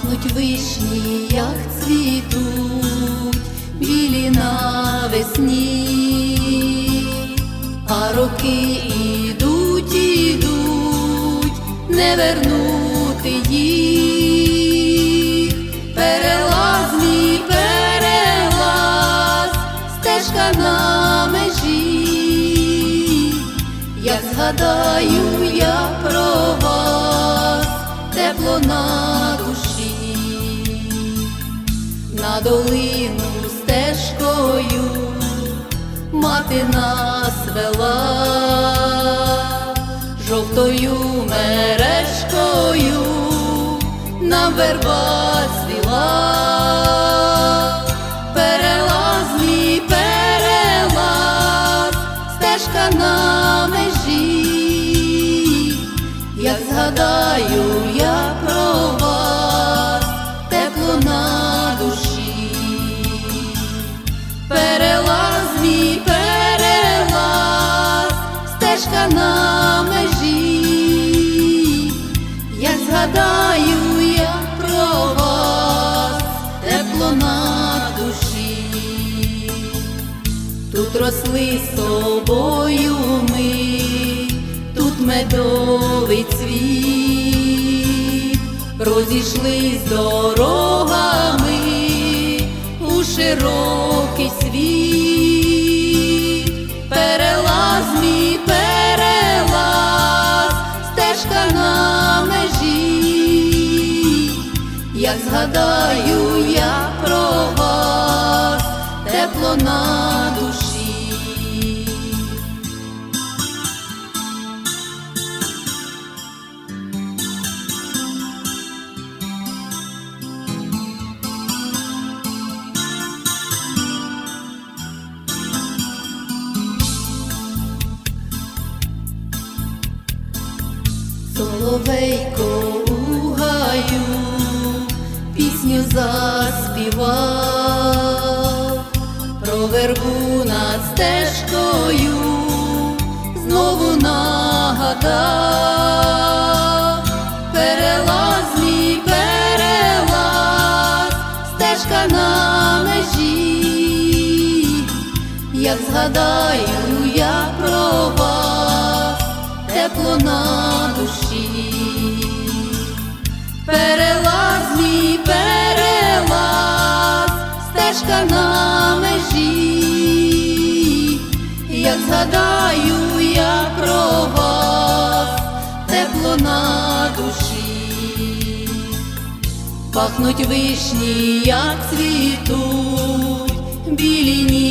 Пахнуть вишні, як цвітуть, білі навесні, а роки ідуть, ідуть, не вернути їх. Перелаз мій перелаз, стежка на межі, як згадаю я про вас, тепло на на долину стежкою мати нас вела, жовтою мережкою нам верба цвіла. Перелаз перелаз, стежка на межі, як згадаю я стежка на межі, як згадаю я про вас, тепло на душі. Тут росли з собою ми, тут медовий цвіт, розійшлись дорогами у широкий світ. На межі, як згадаю я про вас, тепло на Соловейко у гаю пісню заспівав, про вербу над стежкою знову нагадав, перелаз мій перелаз, стежка на межі, як згадаю я про вас, тепло на. Перелаз перелаз, стежка на межі, як згадаю я про вас, тепло на душі. Пахнуть вишні, як цвітуть, білі ніби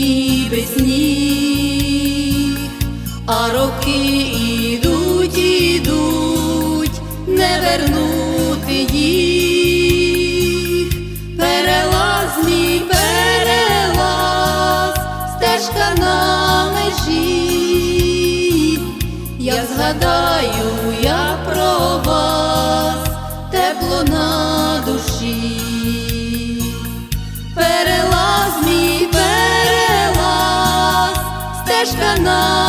не вернути їх. Перелаз мій перелаз, стежка на межі, як згадаю я про вас, тепло на душі. Перелаз мій перелаз, стежка на